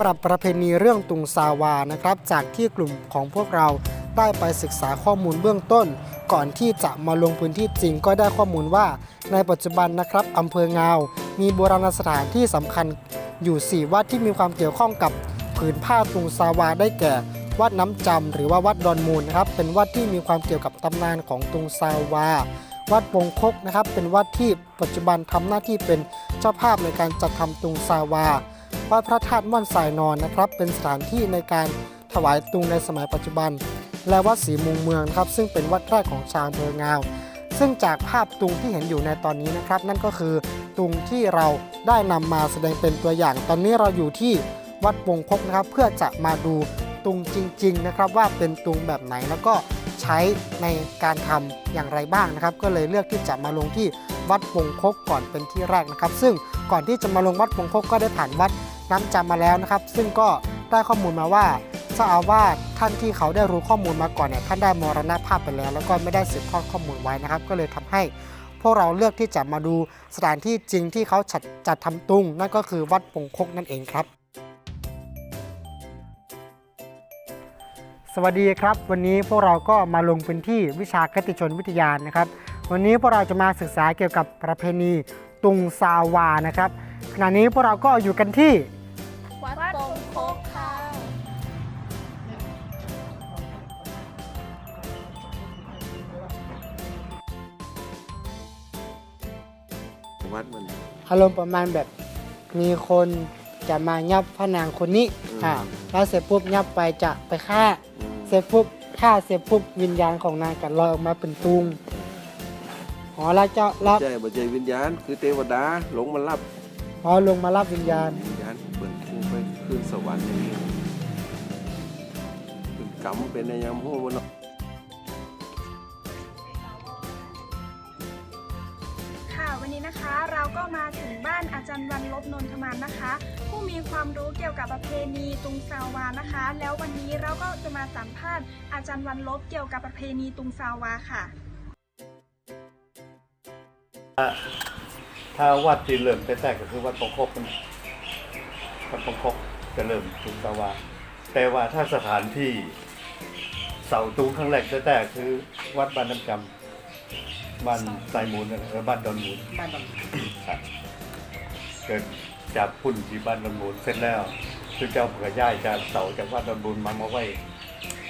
ปรับประเพณีเรื่องตุงซาวานะครับ จากที่กลุ่มของพวกเราได้ไปศึกษาข้อมูลเบื้องต้น ก่อนที่จะมาลงพื้นที่จริงก็ได้ข้อมูลว่า ในปัจจุบันนะครับอำเภองาว มีโบราณสถานที่สำคัญอยู่ 4 วัดที่มีความเกี่ยวข้องกับผืนผ้าตุงซาวาได้แก่ วัดน้ำจำหรือว่าวัดดอนมูลนะครับ เป็นวัดที่มีความเกี่ยวกับตำนานของตุงซาวา วัดปงคกนะครับ เป็นวัดที่ปัจจุบันทำหน้าที่เป็นเจ้าภาพในการจัดทำตุงซาวา วัดพระธาตุม่อนสายนอนนะครับ เป็นสถานที่ในการถวายตุงในสมัยปัจจุบัน และวัดศรีมุงเมืองนะครับ ซึ่งเป็นวัดแรกของชาวอำเภองาว ซึ่งจากภาพตุงที่เห็นอยู่ในตอนนี้นะครับ นั่นก็คือตุงที่เราได้นำมาแสดงเป็นตัวอย่าง ตอนนี้เราอยู่ที่วัดปงคกนะครับ เพื่อจะมาดูตุงจริง ๆ นะครับ ว่าเป็นตุงแบบไหนแล้วก็ใช้ในการทำอย่างไรบ้างนะครับ ก็เลยเลือกที่จะมาลงที่ วัดปงคกก่อนเป็นที่แรกนะครับ ซึ่งก่อนที่จะมาลงวัดปงคกก็ได้ผ่านวัดน้ำจำมาแล้วนะครับ ซึ่งก็ได้ข้อมูลมาว่าเจ้าอาวาสท่านที่เขาได้รู้ข้อมูลมาก่อนเนี่ยท่านได้มรณภาพไปแล้ว แล้วก็ไม่ได้สืบทอดข้อมูลไว้นะครับ ก็เลยทำให้พวกเราเลือกที่จะมาดูสถานที่จริงที่เขาจัดจัดทำตุง นั่นก็คือวัดปงคกนั่นเองครับ สวัสดีครับ วันนี้พวกเราก็มาลงพื้นที่วิชาคติชนวิทยานะครับ วันนี้พวกเราจะมาศึกษาเกี่ยวกับประเพณีตุงซาวานะครับ ขณะนี้พวกเราก็อยู่กันที่ วัดปงโคกค่ะวัดมันอารมณ์ประมาณแบบมีคนจะมายับพระนางคนนี้อืมอ่าแล้วเสร็จปุ๊บยับไปจะไปฆ่าอืมเสร็จปุ๊บฆ่าเสร็จปุ๊บวิญญาณของนางกันลอยออกมาเป็นตุง อ๋อแล้วเจ้ารับใช่บัจจัยวิญญาณ คือเทวดาหลงมารับพอลงมารับวิญญาณ วิญญาณเปิดคู่ไปขึ้นสวรรค์อย่างนี้เป็นกรรมเป็นในยามโหมันค่ะวันนี้นะคะเราก็มาถึงบ้านอาจารย์วันลบนนทมันนะคะ ผู้มีความรู้เกี่ยวกับประเพณีตุงซาวานะคะ แล้ววันนี้เราก็จะมาสัมภาษณ์อาจารย์วันลบเกี่ยวกับประเพณีตุงซาวาค่ะ ถ้าวัดที่เริ่มแรกๆก็คือวัดปงคกนั่นวัดปงคกจะเริ่มตุงตาวาแต่ว่าถ้าสถานที่เสาตุงครั้งแรกแรกๆคือ วัดบ้านน้ำจำบ้านสายมูลนั่นแหละเออบ้านดอนมูลครับเกิดจากพุ่นที่บ้านดอนมูลเสร็จแล้วคือเจ้าเผื่อย่ายจากเสาจากวัดดอนมูลมามาไว้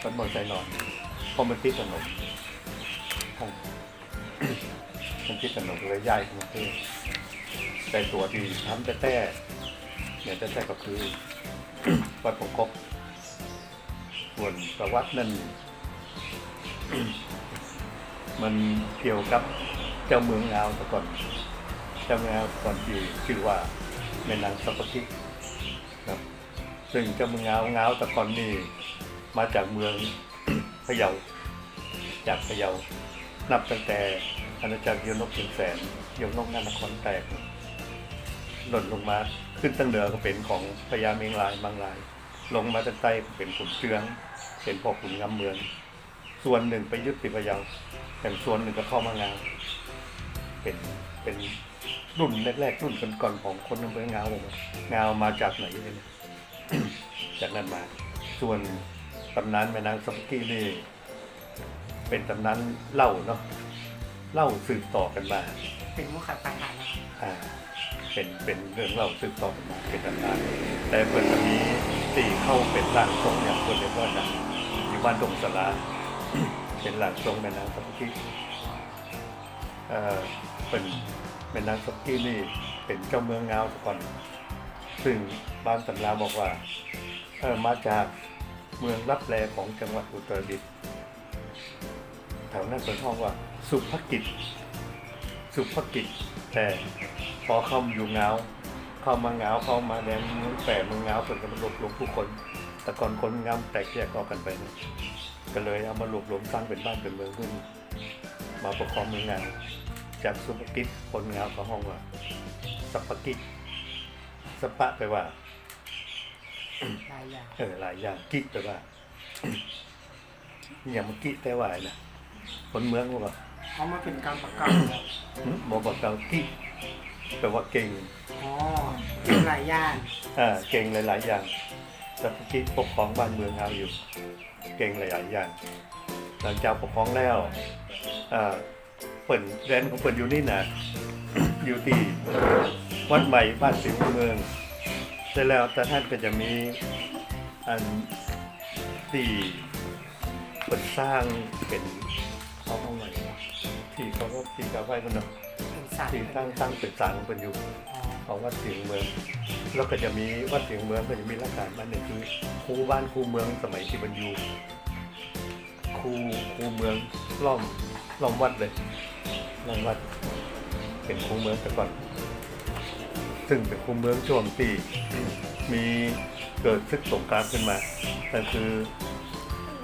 วัดเมืองไซนอนเพราะมันติดถนน มันคิดสนุกเลยย้ายกรุงเทพแต่ตัวที่ทำแต่แต่เนี่ยแต่แต่ก็คือวัดปงกบส่วนประวัตินั่นมันเกี่ยวกับเจ้าเมืองอาวแต่ก่อน เจ้าเมืองอาวก่อนที่ชื่อว่าแม่นางสัพพทิครับ ซึ่งเจ้าเมืองอาวงาวแต่ก่อนนี่มาจากเมืองพะเยา จากพะเยา นับตั้งแต่ อาณาจักรยนกถึงแสนยนกนานครแตก หล่นลงมาขึ้นตั้งเหนือก็เป็นของพญาเมงลายบางลาย ลงมาตั้งใต้เป็นขุนเชือง เป็นพ่อขุนงำเมือง ส่วนหนึ่งไปยึดติดพยาวแต่ส่วนหนึ่งก็เข้ามางาวเป็นเป็นรุ่นแรกๆรุ่นก่อนๆของคนอำเภองาวเลยนะงาวมาจากไหนเนี่ยจากนั้นมา ส่วนตำนานแม่นางสมกี้นี่เป็นตำนานเล่าเนาะ เล่าสืบต่อกันมาเป็นมุขตาหารนะครับอ่าเป็นเป็นเรื่องเล่าสืบต่อกันมาเป็นตำนานแต่เพิ่นวันนี้ตีเข้าเป็นหลางทรงอย่างคนเรียกว่านะอยู่บ้านดงสลาเป็นหลางทรงแม่นางสักกี้เอ่อเป็นแม่นางสักกี้นี่เป็นเจ้าเมืองงาวแต่ก่อนซึ่งบางตำราบอกว่าเออมาจากเมืองรับแลของจังหวัดอุตรดิตถ์แถวนั้นเป็นห้องว่า สุภกิจ สุภกิจ แต่พอเข้ามาอยู่เงาเข้ามาเงาเข้ามาแดนเมืองแปะเมืองเงาเปิดกันมารวบรวมผู้คน แต่ก่อนคนงามแตกแยกออกกันไปนะก็เลยเอามารวบรวมสร้างเป็นบ้านเป็นเมืองขึ้น มาปกครองเมืองเงาจากสุภกิจคนเงาก็ห้องว่าสัพพกิจสปะไปลว่าหลายอย่างเออหลายอย่างกิแปลว่าอย่างเมื่อกี้แต่ว่าอะไรนะคนเมืองบอกว่า เอามาเป็นการประกาศหึบอกบอกเรากิแปลว่าเก่งอ๋อเป็นหลายอย่างอ่าเก่งหลาย ๆ อย่างสัพพิปกครองบ้านเมืองเราอยู่ เก่งหลาย ๆ อย่าง หลังจากปกครองแล้วอ่าเปิ่นแดนของเปิ่นอยู่นี่นะอยู่ที่วัดใหม่บ้านสิงห์เมืองเสร็จแล้วแต่ท่านก็จะมีอันที่เปิ่นสร้างเป็นเขาเอาไงวะที่ เขาก็ที่กาไฟมันเนาะเป็นสัตว์ที่ตั้งตั้งเป็นศาลของเปิ่นอยู่อ๋อของวัดเสียงเมือง แล้วก็จะมีวัดเสียงเมืองก็จะมีรักการบ้านหนึ่งคือครูบ้านครูเมืองสมัยที่บรรยูครูครูเมืองล้อมล้อมวัดเลยล้อมวัดเป็นครูเมืองแต่ก่อน ซึ่งเป็นครูเมืองช่วงที่มีเกิดศึกสงครามขึ้นมานั่นคือ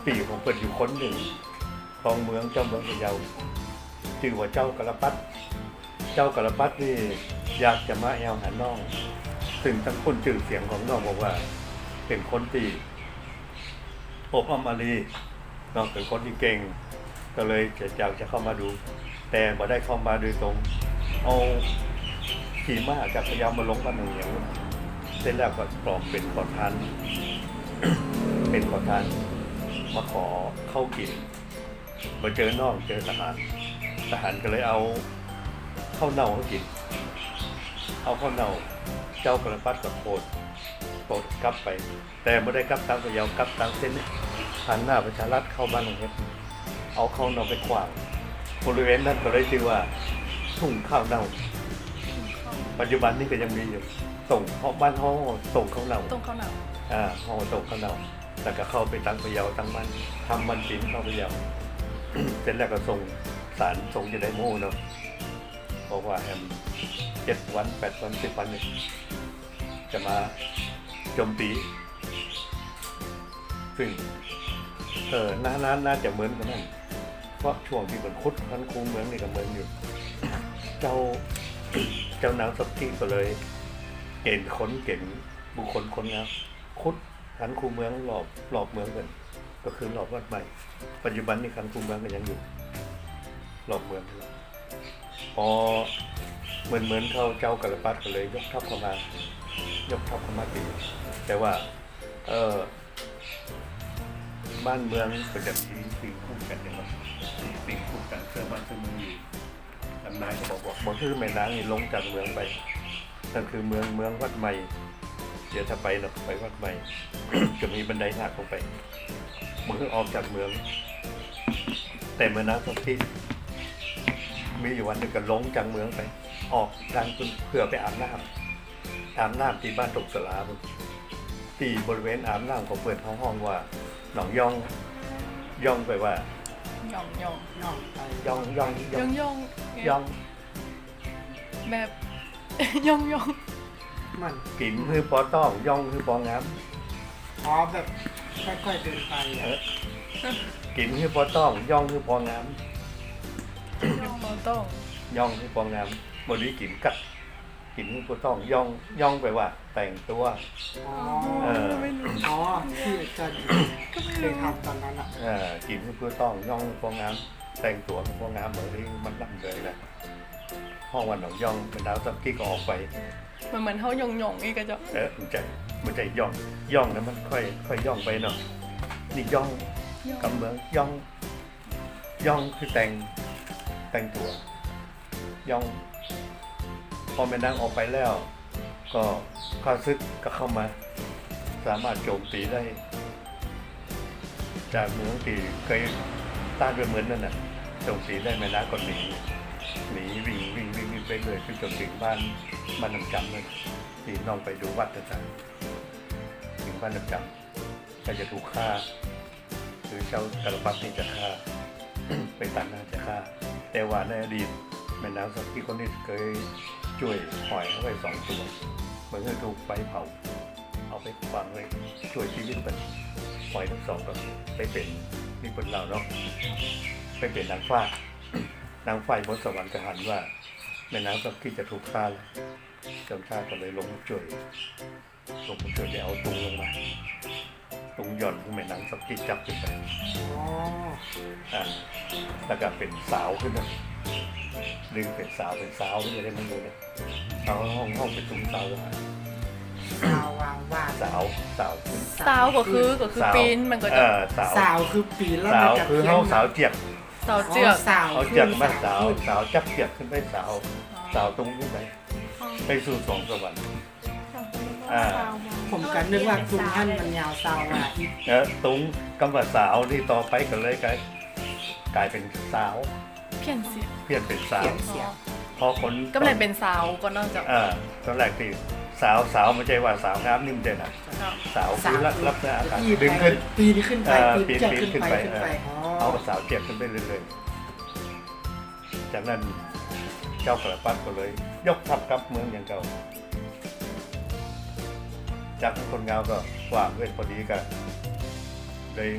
ปีของเปิดอยู่คนหนึ่งของเมืองเจ้าเมืองพะเยา ชื่ว่าเจ้ากระปัด เจ้ากระปัดนี่อยากจะมาแอวหาน้อง ซึ่งทั้งคนจื่อเสียงของน้องบอกว่า เป็นคนที่อบอมอารีน้องเป็นคนที่เก่ง ก็เลยจะอยากจะเข้ามาดู แต่มาได้เข้ามาโดยตรง เอาขี่ม้าจากพยายามมาลงบ้านหนึ่งเนียเสร็จแล้วก็ปลอมเป็นขอทาน เป็นขอทานมาขอเข้ากินมาเจอน้องเจอทหาร ทหารก็เลยเอาข้าวเน่าให้กิน เอาข้าวเน่าเจ้ากระปัดกับโคตรโคตรกลับไป แต่ไม่ได้กลับทางพะเยากลับทางเส้นนี้หันหน้าประชารัฐเข้าบ้านหลวงเฮ็ดเอาข้าวเน่าไปขวางบริเวณนั้นก็เลยชื่อว่าทุ่งข้าวเน่า ปัจจุบันนี้ก็ยังมีอยู่ ส่งเพราะบ้านห้องส่งข้าวเน่าตรงเขาหนาวอ่าห้องส่งข้าวเน่าแล้วก็เข้าไปตั้งพะเยาตั้งมันทำมันสินเข้าพะเยาเสร็จแล้วก็ส่ง สารส่งจะได้โม่เนาะบอกว่าแฮมเจ็ดวันแปดวันสิบวันเนี่ยจะมาโจมตี ซึ่งเออน่าน่าน่าจะเหมือนกันนั่นเพราะช่วงที่มันคุดพันคูเมืองนี่ก็เหมือนอยู่ เจ้าเจ้านางสักที่ก็เลยเกณฑ์คนเกณฑ์บุคคลคนงามคุดขันคูเมืองรอบรอบเมืองกัน ก็คือรอบวัดใหม่ ปัจจุบันนี่ขันคูเมืองก็ยังอยู่ รอบเมืองพอเหมือนเหมือนเขาเจ้ากระปัดก็เลย ยกทัพเข้ามายกทัพเข้ามาตีแต่ว่า เออบ้านเมืองก็จะมีสิ่งคู่กันอย่างว่าสิ่งคู่กันเสื้อบ้านเสื้อเมืองอยู่ตำนานก็บอกว่าบนคือแม่นางนี่ลงจากเมืองไปนั่นคือเมืองเมืองวัดใหม่เดี๋ยวถ้าไปเราไปวัดใหม่จะมีบันไดหน้าลงไปเมืองออกจากเมือง แต่เมื่อนางสมทิศ มีอยู่วันหนึ่งก็ลงจากเมืองไป ออกดังเพื่อไปอาบน้ำอาบน้ำที่บ้านตกสลาบุที่บริเวณอาบน้ำของเปิดห้องห้องว่า หนองย่องย่องไปว่ายองยองย่องไปย่องย่องยย่อองงยองย่องแบบยองยองมันกินคือปอต้องย่องคือปองามอ๋อแบบค่อยๆเดินไปเออะอกินคือปอต้องย่องคือปองาม ยองมอต้องย่องคือปองามบริกินกัดกินคือปอต้องย่องย่องไปว่า แต่งตัว อ๋อเออ ไม่รู้อ๋อที่อาจารย์ก็ไม่เคยรู้ทำตอนนั้นอะ เออกินคือปอต้องย่องคือปองามแต่งตัวคือปองามเหมือนที่มันดำเลยแหละห้องวันหนองย่องเป็นดาวสักที่ก็ออกไป มันเหมือนเขายองยองอีกกระจกเออมันใจมันใจย่องย่องนะมันค่อย ค่อยย่องไปเนาะนี่ย่องยองกำเมืองย่อง ย่องคือแต่ง แต่งตัวยองพอแม่นางออกไปแล้ว ก็ข้าศึกก็เข้ามา สามารถโจมตีได้ จากเมืองที่เคยต้านด้วยเหมือนนั่นน่ะโจมตีได้แม่นางก็หนีหนีวิ่งวิ่งวิ่งวิ่งไปเลยคือจนถึงบ้านบ้านน้ำจำเลยที่น้องไปดูวัดอาจารย์ถึงบ้านน้ำจำก็จะถูกฆ่าคือเจ้ากระปักนี่จะฆ่า ไปตัดหน้าจะฆ่า แต่ว่าในอดีตแม่นางสักที่คนนี้เคยช่วยหอยเอาไว้สองตัวเหมือนกับถูกไฟเผา เอาไปฝังไว้ช่วยชีวิตมันหอยทั้งสองก็ไปเป็นนี่เป็นเราเนาะไปเป็นนางฟ้านางฟ้าบนสวรรค์ก็หันว่าแม่นางสักที่จะถูกฆ่าแล้วเจ้าชาติก็เลยลงช่วยลงช่วยได้เอาตุงลงมา ตุงหย่อนของแม่นางสักที่จับขึ้นไปอ๋ออะแล้วก็เป็นสาวขึ้นนะดึงเป็นสาวเป็นสาวขึ้นมาได้มันดูเลยเอาห้องห้องเป็นตุ้งสาวอะซาววางวาดสาวสาวสาวก็คือก็คือสาวปีนมันก็เอจะอสาวสาวคือปีแล้วสาวมันจะคือพี้ยนเฮาสาวเจียกสาวเจือก สาวเอาขึ้เจียกนมาสาวขึ้นสาวจับเจียกขึ้นไปสาวสาวตรงขึ้นไปไปสู่สวงสวรรค์ อ่า ผมกันนึกว่าตุงท่านมันยาวสาวอะอีกเออตรงกำว่าสาวนี่ต่อไปก็เลยกลายกลายเป็นสาว เพี้ยนเสียงเปลี่ยนเป็นสาเสีวยงเสียงพอคนก็เลยเป็นสาวก็นอกจากอ่าตอนแรกที่สาวสาวไม่ใช่ว่าสาวงามนิ่มเด่นอะเนาะสาวคือรับรับษณะการปีดึงขึ้น ปีนี้ขึ้นไปเอ่อปีปีนจะปีนขึ้นขึ้นไปไปขึ้นไปเออ๋ออเอากับสาวเจียบขึ้นไปเรื่อยๆจากนั้นเจ้ากระปัดก็เลย ยกทัพกลับเมืองอย่างเก่า จากคนเงาก็ว่าเวทพอดีก็เลย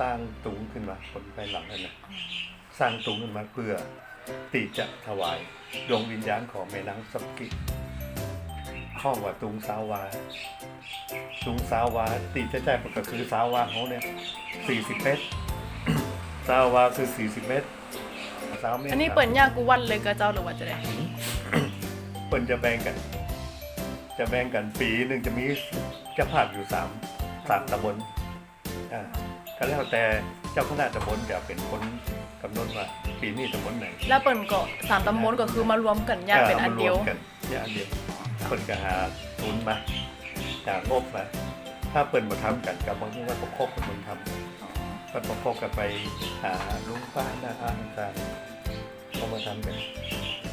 สร้างตุงขึ้นมาคนภายหลังนั่นนะสร้างตุงขึ้นมาเพื่อตีจะถวายดวงวิญญาณของแม่นางสักกิห้องว่าตุงสาวา ตุงสาวาตีจะแจ้ก็คือสาวาเขาเนี่ยสี่สิบเมตรสาวาคือสี่สิบเมตรสาวเมตรอันนี้เปิดยากกูวันเลยก็เจ้าหรือว่าจะได้เปิ่นจะแบ่งกัน จะแบ่งกันปีหนึ่งจะมีเจ้าภาพอยู่สามสามตำบลอ่าก็แล้วแต่เจ้าคณะตำบลจะเป็นคนกำหนดว่าปีนี้ตำบลไหนแล้วเปิ่นก็สามตำบลก็คือมารวมกันยากเป็นอันเดียวมารมกันยากอันเดียวเปิ่นก็หาทุนมาหางบมาถ้าเปิ่นมาทำกันกับบางทีว่าประคบเป็นคนทำก็ประคบกันไปหาลุงป้าหน้าอาต่างๆเขามาทำกัน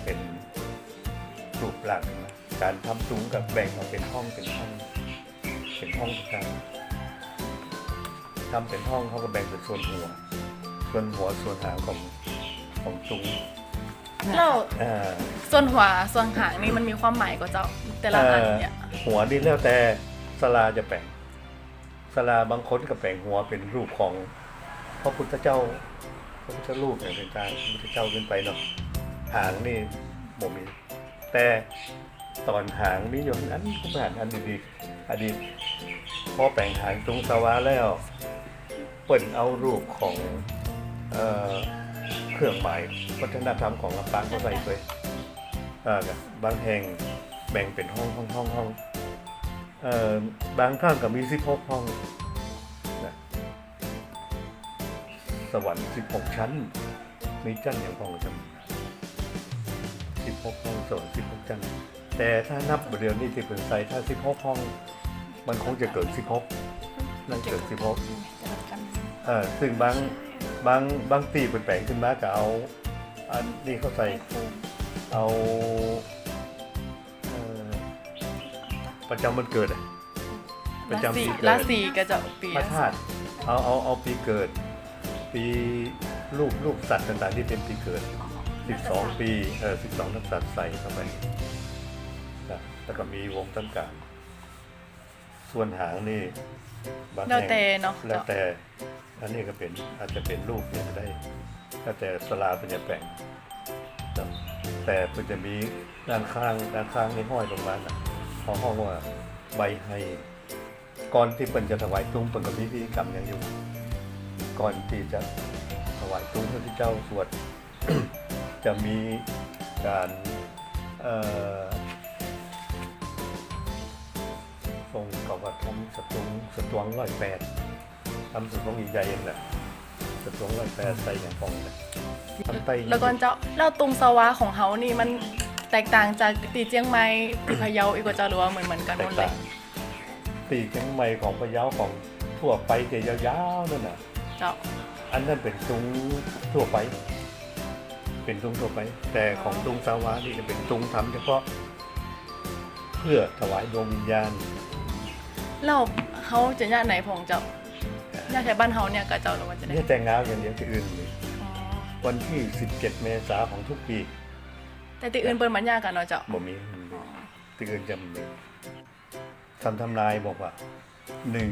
เป็นรูปหลักนะการทำซุ้มกับแบ่งออกเป็นห้องเป็นห้อง เป็นห้องต่างๆทำเป็นห้องเขาก็แบ่งเป็นส่วนหัว ส่วนหัวส่วนหางของของซุ้มแล้วอ่าส่วนหัวส่วนหางนี่มันมีความหมายก็เจ้าแต่ละอันเนี่ย หัวนี่แล้วแต่สลาจะแบ่งสลาบางคนก็แบ่งหัวเป็นรูปของพระพุทธเจ้าพระพุทธรูปเนี่ยเป็นการพระพุทธเจ้าขึ้นไปเนาะหางนี่บ่มีแต่ ตอนหางนี่อยู่นั้นก็ผ่านอันดีๆอดีตพอแบ่งหางตรงสวาแล้วเปิ่นเอารูปของเอ่อเครื่องหมายวัฒนธรรมของลำปางเข้าใส่ไปเอ่อบางแห่งแบ่งเป็นห้องห้องห้องห้องเอ่อบางท่านก็มีสิบหกห้องนะสวรรค์สิบหกชั้น มีจันอย่างพองจำสิบหกห้องสวรรค์สิบหกชั้น แต่ถ้านับเดือนนี้ที่เป็นใส่ถ้าสิบหกห้อง มันคงจะเกิดสิบหกนั่นเกิดสิบหกเออซึ่งบางบางบางตีเป็นแปลงขึ้นมาก็เอา อันนี้เข้าใส่เอาเอ่อประจำวันเกิดอะประราจำศีปีเกิราดศีก็จะปีพระธาตุเอาเอาเอาปีเกิด ปีลูกลูกสัตว์ต่างๆที่เป็นปีเกิด 12 ปีเออ12นักสัตว์ใส่เข้าไปนะ แล้วก็มีวงต้นกลางส่วนหางนี่บางแล้วแห่งแต่เนาะ แล้วเจ้าแต่อันนี้ก็เป็นอาจจะเป็นรูปเนี่ยก็ได้แล้วแต่สลาเป็นจะแปลงครับแต่มันจะมีด้านข้างด้านข้างนี่ห้อยลงมาน่ะเขาห้องว่าใบไฮก่อนที่เปินจะถวายตุ้งเปินก็มีพิธีกรรมอย่างอยู่ ก่อนที่จะถวายตุ้งพระพุทธเจ้าสวด จะมีการเอ่อ ทรงกวัดทำสตุงสตวงร้อยแปดทำสุดลงใหญ่ๆเองแหละสุดลงร้อยแปดใส่อย่างฟองเลยทำไปแล้วก็เจ้าแล้วตุงสวาของเฮานี่มันแตกต่างจากตีเจียงใหม่ตีพะเยาอีกว่าเจ้าหรือว่าเหมือนเหมือนกันแตหมกดเลต่ายงปีกยังใหม่ของพะเยาของทั่วไปเกยาวๆนั่นน่ะ เจ้า อันนั้นเป็นตุงทั่วไป เป็นตุงทั่วไป แต่ของตุงสาวานี่จะเป็นตุงทำเฉพาะ เพื่อถวายดวงวิญญาณ แล้วเฮาจะญาติไหนพองเจ้าญาติแถวบ้านเฮาเนี่ยก็เจ้าหรือว่าจะได้นี่แต่งงานอย่างเดียวที่อื่นเลยอ๋อวันที่ 17 เมษาของทุกปีแต่ตีอื่นเปิ้นมันยากกันเนาะเจ้าบ่มีที่อื่นจะมีทำทำนายบอกว่าหนึ่ง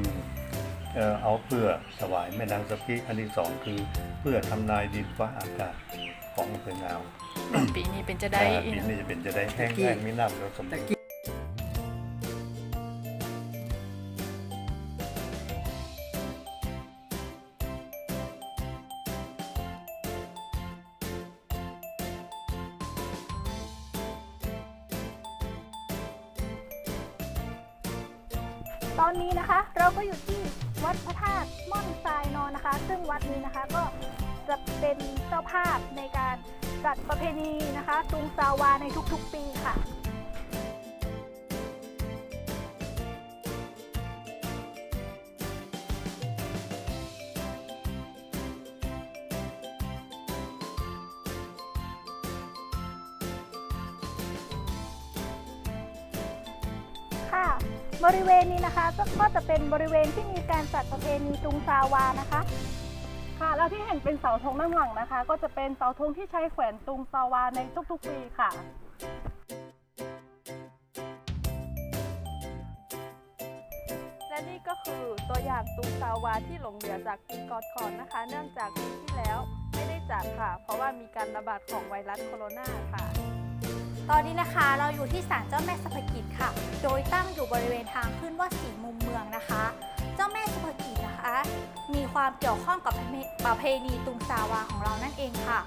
เอ่อเอาเพื่อถวายแม่นางสกิอันที่สองคือเพื่อทำนายดินฟ้าอากาศของอำเภอเงาวปีนี้เป็นจะได้อ่าดินนี่จะเป็นจะได้แห้งแล้งไม่น้ำแล้วสมบูรณ์ นะคะ ก็จะเป็นเจ้าภาพในการจัดประเพณีนะคะตุงซาวาในทุกๆปีค่ะค่ะบริเวณนี้นะคะก็จะเป็นบริเวณที่มีการจัดประเพณีตุงซาวานะคะ แล้วที่เห็นเป็นเสาธงด้านหลังนะคะ ก็จะเป็นเสาธงที่ใช้แขวนตุงซาวาในทุกๆปีค่ะ และนี่ก็คือตัวอย่างตุงซาวาที่หลงเหลือจากปีก่อนๆนะคะ เนื่องจากปีที่แล้วไม่ได้จัดค่ะ เพราะว่ามีการระบาดของไวรัสโคโรนาค่ะ ตอนนี้นะคะเราอยู่ที่ศาลเจ้าแม่สะพกิจค่ะ โดยตั้งอยู่บริเวณทางขึ้นว่าสีมุมเมืองนะคะ จ้าแม่สุภกิจนะคะ มีความเกี่ยวข้องกับประเพณีตุงสาวาของเรานั่นเองค่ะ